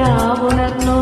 రావునన్నో